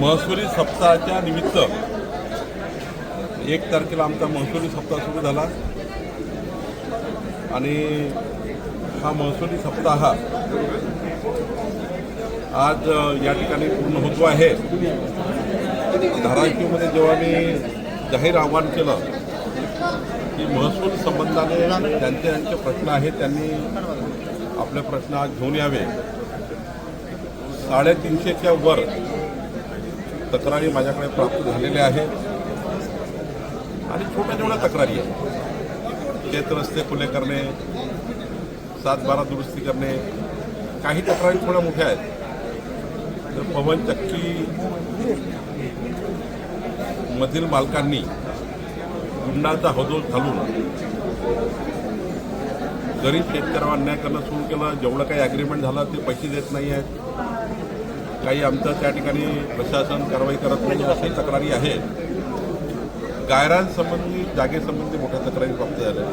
महसुली सप्ताहाच्या निमित्त एक तारखेला आमचा महसुली सप्ताह सुरू झाला. आणि हा महसुली सप्ताह आज या ठिकाणी पूर्ण होतो आहे. धाराशिवमध्ये जेव्हा मी जाहीर आव्हान केलं की महसूल संबंधाने ज्यांचे ज्यांचे प्रश्न आहेत त्यांनी आपले प्रश्न आज घेऊन यावे. साडेतीनशेच्या वर तक्रारी माझ्याकडे प्राप्त झालेल्या आहेत. आणि छोट्या छोट्या तक्रारी आहेत शेत रस्ते खुले करणे सात बारा दुरुस्ती करणे काही तक्रारी थोड्या मोठ्या आहेत. तर पवन चक्की मधील मालकांनी गुंडाचा हदोल घालून गरीब शेतकऱ्यावर अन्याय करणं सुरू केलं. जेवढं काही ॲग्रीमेंट झालं ते पैसे देत नाही आहेत काही आमचं त्या ठिकाणी प्रशासन कारवाई करत नाही अशी तक्रारी आहेत गायरांसंबंधी जागेसंबंधी मोठ्या तक्रारी प्राप्त झाल्या.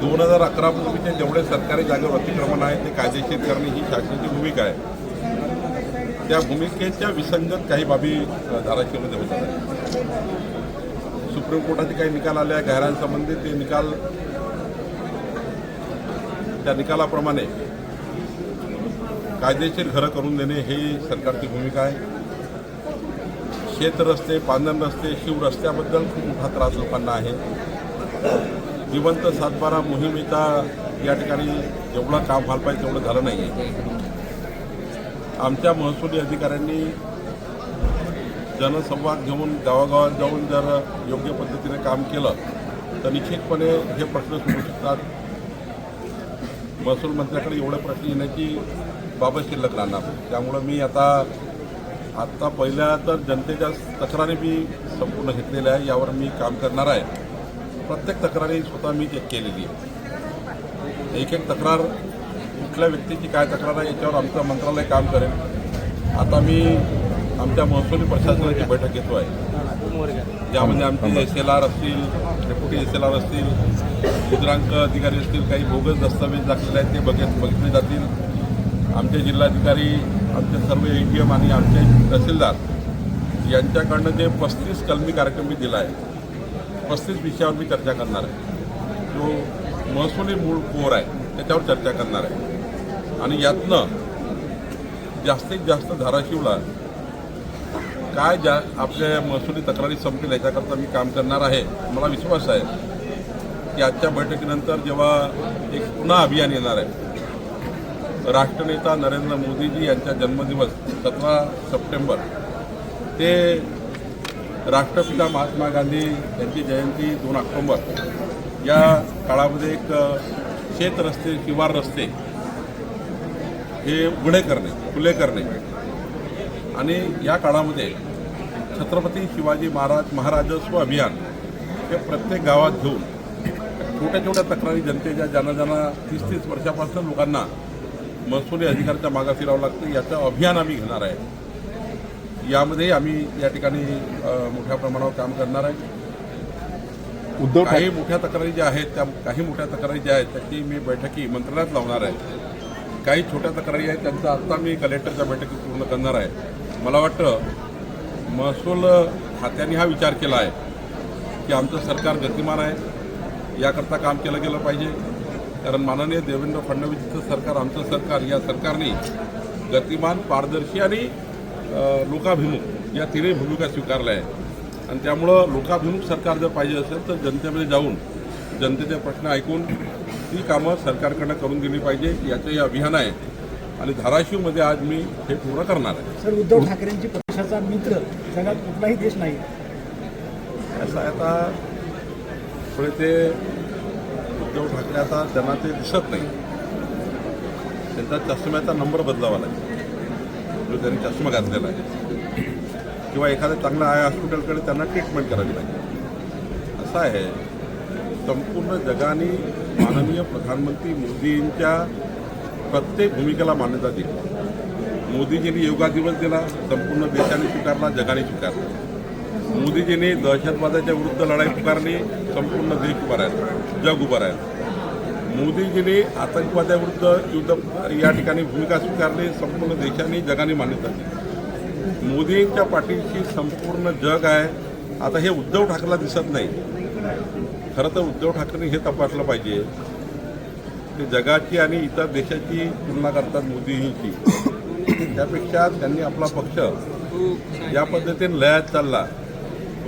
दोन हजार अकरापूर्वीचे जेवढे सरकारी जागेवर अतिक्रमण आहे ते कायदेशीर करणे ही शासनाची भूमिका आहे. त्या भूमिकेच्या विसंगत काही बाबी धाराशिवमध्ये होत आहेत. सुप्रीम कोर्टाचे काही निकाल आले आहे गायरांसंबंधी ते निकाल त्या निकालाप्रमाणे कायदेशीर घरं करून देणे ही सरकारची भूमिका आहे. शेत रस्ते पांधन रस्ते शिव रस्त्याबद्दल खूप मोठा त्रास लोकांना आहे. जिवंत सातबारा मोहिमेचा या ठिकाणी जेवढं काम व्हायला पाहिजे तेवढं झालं नाही आहे आमच्या महसुली अधिकाऱ्यांनी जनसंवाद घेऊन गावागावात जाऊन जर योग्य पद्धतीने काम केलं तर निश्चितपणे हे प्रश्न सुटू शकतात. महसूल मंत्र्याकडे एवढे प्रश्न येण्याची बाबत शिल्लक राहणार त्यामुळं मी आता आत्ता पहिल्या तर जनतेच्या तक्रारी मी संपूर्ण घेतलेल्या आहे यावर मी काम करणार आहे. प्रत्येक तक्रारी स्वतः मी चेक केलेली आहे. एक एक तक्रार कुठल्या व्यक्तीची काय तक्रार आहे याच्यावर आमचं मंत्रालय काम करेल. आता मी आमच्या महसुली प्रशासनाची बैठक घेतो आहे. ज्यामध्ये आमचे एस एल आर असतील डेप्युटी एस एल आर असतील मुद्रांक अधिकारी असतील काही बोगस दस्तावेज दाखलेले आहेत ते बघित बघितले जातील. आमचे जिल्हाधिकारी आमचे सर्व ए टी एम आणि आमचे तहसीलदार यांच्याकडनं जे पस्तीस कलमी कार्यक्रम मी दिला आहे पस्तीस विषयावर मी चर्चा करणार आहे. जो महसुली मूळ कोर आहे त्याच्यावर चर्चा करणार आहे. आणि यातनं जास्तीत जास्त धाराशिवला काय जा आपल्या महसुली तक्रारी संपतील याच्याकरता मी काम करणार आहे. मला विश्वास आहे की आजच्या बैठकीनंतर जेव्हा एक पुन्हा अभियान येणार आहे राष्ट्रनेता नरेंद्र मोदीजी यांचा जन्मदिवस सतरा सप्टेंबर. ते राष्ट्रपिता महात्मा गांधी यांची जयंती दोन ऑक्टोंबर. या काळामध्ये एक शेत रस्ते शिवार रस्ते हे उघडे करणे खुले करणे. आणि या काळामध्ये छत्रपती शिवाजी महाराज महाराजस्व अभियान हे प्रत्येक गावात घेऊन छोट्या छोट्या तक्रारी जनतेच्या ज्यांना ज्यांना तीस तीस वर्षापासून लोकांना महसुली अधिकाराच्या मागा फिरावं लागतं. याचं अभियान आम्ही घेणार आहे. यामध्ये आम्ही या ठिकाणी मोठ्या प्रमाणावर काम करणार आहे. उद्धव काही मोठ्या तक्रारी ज्या आहेत त्या काही मोठ्या तक्रारी ज्या आहेत त्याची मी बैठकी मंत्रालयात लावणार आहे. काही छोट्या तक्रारी आहेत त्यांचा आत्ता मी कलेक्टरच्या बैठकीत पूर्ण करणार आहे. मला वाटतं महसूल खात्याने हा विचार केला आहे की आमचं सरकार गतिमान आहे. याकरता काम केलं गेलं पाहिजे. कारण माननीय देवेंद्र फडणवीसचं सरकार आमचं सरकार या सरकारने गतिमान पारदर्शी आणि लोकाभिमुख या तिन्ही भूमिका स्वीकारल्या आहेत. आणि त्यामुळं लोकाभिमुख सरकार जर पाहिजे असेल तर जनतेमध्ये जाऊन जनतेचे प्रश्न ऐकून ती कामं सरकारकडनं करून दिली पाहिजे याचं हे अभियान आहे. आणि धाराशिवमध्ये आज मी हे पूर्ण करणार आहे. सर उद्धव ठाकरेंची पक्षाचा मित्र जगात कुठलाही देश नाही. असं आता पुढे ते उद्धव ठाकरे आता त्यांना ते दिसत नाही. त्यांचा चष्म्याचा नंबर बदलावा लागेल. जो त्यांनी चष्मा घातलेला आहे. किंवा एखाद्या चांगल्या आय हॉस्पिटलकडे त्यांना ट्रीटमेंट करावी लागेल. असं आहे. संपूर्ण जगाने माननीय प्रधानमंत्री मोदींच्या प्रत्येक भूमिकेला मान्यता दिली. मोदीजींनी योगा दिवस दिला. संपूर्ण देशाने स्वीकारला जगाने स्वीकारला. मोदीजींनी दहशतवादाच्या विरुद्ध लढाई पुकारली संपूर्ण देश उभा राहील जग उभा राहील. मोदीजींनी आतंकवाद्याविरुद्ध युद्ध या ठिकाणी भूमिका स्वीकारली संपूर्ण देशाने जगाने मान्यता दिली. मोदींच्या पाठीशी संपूर्ण जग आहे. आता हे उद्धव ठाकरेला दिसत नाही. खरं तर उद्धव ठाकरेंनी हे तपासलं पाहिजे. ते जगाची आणि इतर देशाची तुलना करतात मोदींची. त्यापेक्षा त्यांनी आपला पक्ष या पद्धतीने लयात चालला.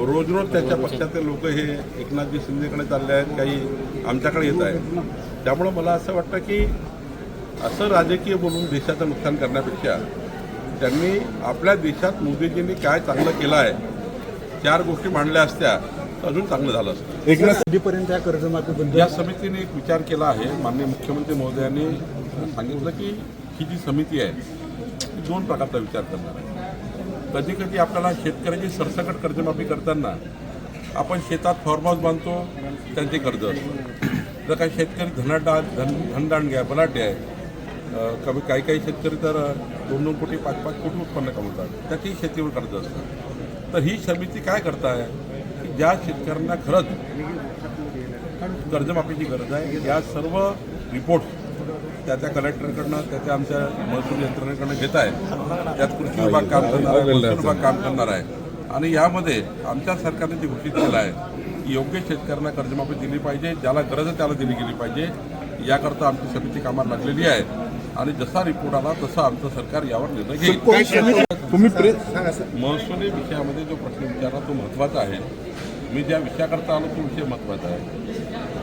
रोज रोज त्याच्या पक्षाचे लोक हे एकनाथजी शिंदेकडे चालले आहेत काही आमच्याकडे येत आहेत. त्यामुळं मला असं वाटतं की असं राजकीय बोलून देशाचं नुकसान करण्यापेक्षा त्यांनी आपल्या देशात मोदीजींनी काय चांगलं केलं आहे चार गोष्टी मांडल्या असत्या तर अजून चांगलं झालं असतं. एकनाथ कधीपर्यंत या कर्जमाफीबद्दल या समितीने एक विचार केला आहे माननीय मुख्यमंत्री महोदयांनी सांगितलं की ही जी समिती आहे ती दोन प्रकारचा विचार करणार आहे. कधी कधी आपल्याला शेतकऱ्याची सरसकट कर्जमाफी करताना आपण शेतात फार्म हाऊस बांधतो त्यांचे कर्ज जर काही शेतकरी धनाडा धन धनदांड घ्या बलाढ्य आहे कमी काही काही शेतकरी तर दोन दोन कोटी पाच पाच कोटी उत्पन्न कमवतात. त्याची शेतीवर कर्ज असतात तर ही समिती काय करताय? की ज्या शेतकऱ्यांना खरंच कर्जमाफीची गरज आहे या सर्व रिपोर्ट त्या त्या कलेक्टरकडनं त्या त्या आमच्या महसूल यंत्रणेकडनं घेत आहे. त्यात कृषी विभाग काम करणार आहे महसूल विभाग काम करणार आहे. आणि यामध्ये आमच्या सरकारने जे घोषित केलं आहे की योग्य शेतकऱ्यांना कर्जमाफी दिली पाहिजे ज्याला गरज आहे त्याला दिली गेली पाहिजे याकरता आमची समिती कामाला लागलेली आहे आणि जसा रिपोर्ट आला तसं आमचं सरकार यावर निर्णय घेईल. महसुली विषयामध्ये जो प्रश्न विचारला तो महत्त्वाचा आहे. मी ज्या विषयाकरता आलो तो विषय महत्त्वाचा आहे.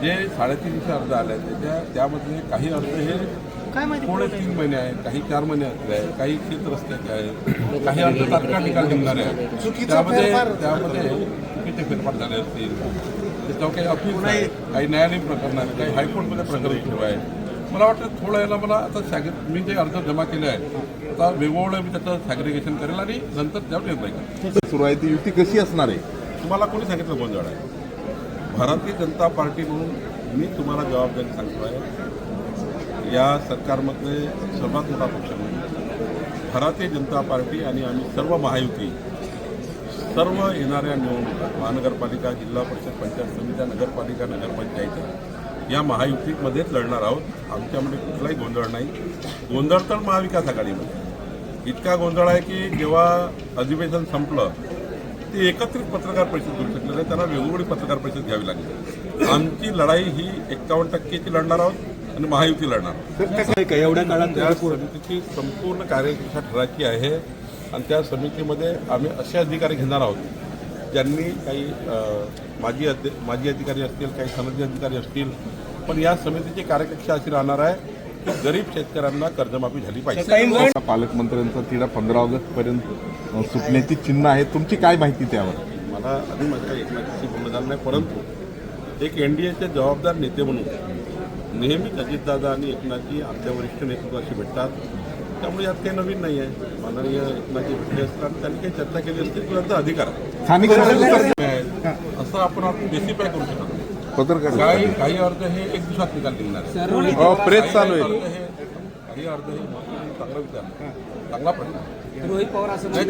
जे साडेतीनशे अर्ज आले आहेत त्याच्या त्यामध्ये काही अर्ज हे थोडे तीन महिने आहेत काही चार महिने असले आहेत काही शेत रस्त्याचे आहेत काही अर्ज तात्काळ निकाल निघणारे आहेत त्यामध्ये त्यामध्ये चुकीचे फेरफार झाले असतील. त्याच्यावर काही अपील नाही. काही न्यायालयीन प्रकरण आहेत काही हायकोर्टमध्ये प्रकरण सुरू आहे मला वाटतं थोडं याला मला आता सॅग्रे मी जे अर्ज जमा केले आहेत आता वेगवेगळं मी त्याचं सॅग्रिगेशन करेल आणि नंतर त्यावर निर्णय करेल. सुरू आहे ती युती कशी असणार आहे? तुम्हाला कोणी सांगितलं गोंधळ आहे? भारतीय जनता पार्टी म्हणून मी तुम्हाला जबाबदारी सांगतो आहे या सरकारमध्ये सर्वात मोठा पक्ष म्हणून भारतीय जनता पार्टी आणि आम्ही सर्व महायुती सर्व येणाऱ्या निवडणुका महानगरपालिका जिल्हा परिषद पंचायत समित्या नगरपालिका नगरपंचायत या महायुतीमध्येच लढणार आहोत. आमच्यामध्ये कुठलाही गोंधळ नाही. गोंधळ तर महाविकास आघाडीमध्ये. इतका गोंधळ आहे की जेव्हा अधिवेशन संपलं ते एकत्रित पत्रकार परिषद करू शकले नाही. त्यांना वेगवेगळी पत्रकार परिषद घ्यावी लागली. आमची लढाई ही एक्कावन्न टक्केची लढणार आहोत आणि महायुती लढणार. एवढ्या काळात त्या समितीची संपूर्ण कार्यदिशा ठरायची आहे आणि त्या समितीमध्ये आम्ही असे अधिकारी घेणार आहोत ज्यांनी काही माजी अध्य माजी अधिकारी असतील काही सनदी अधिकारी असतील पण या समितीची कार्यकक्षा अशी राहणार आहे गरीब शेतकऱ्यांना कर्जमाफी झाली पाहिजे. पालकमंत्र्यांचा तिढा पंधरा ऑगस्ट पर्यंत सुटण्याची चिन्ह आहे तुमची काय माहिती त्यावर? मला आधी माझ्या एकनाथशी बोलणं झालं नाही परंतु एक एन डी एचे जबाबदार नेते म्हणून नेहमीच अजितदादा आणि एकनाथजी आमच्या वरिष्ठ नेतृत्वाशी भेटतात. त्यामुळे यात काही नवीन नाही आहे. माननीय एकनाथजी भेटले असतात त्यांनी काही चर्चा केली असतील तो त्यांचा अधिकार आहे. असं आपण आपण बेसिफाय करू शकत. पत्रकार काही काही अर्ज हे एक दिवसात निकाल निघणार प्रेस चालू आहे. हे काही अर्ज हे चांगला विचार चांगला प्रश्न. रोहित पवार असं नाही,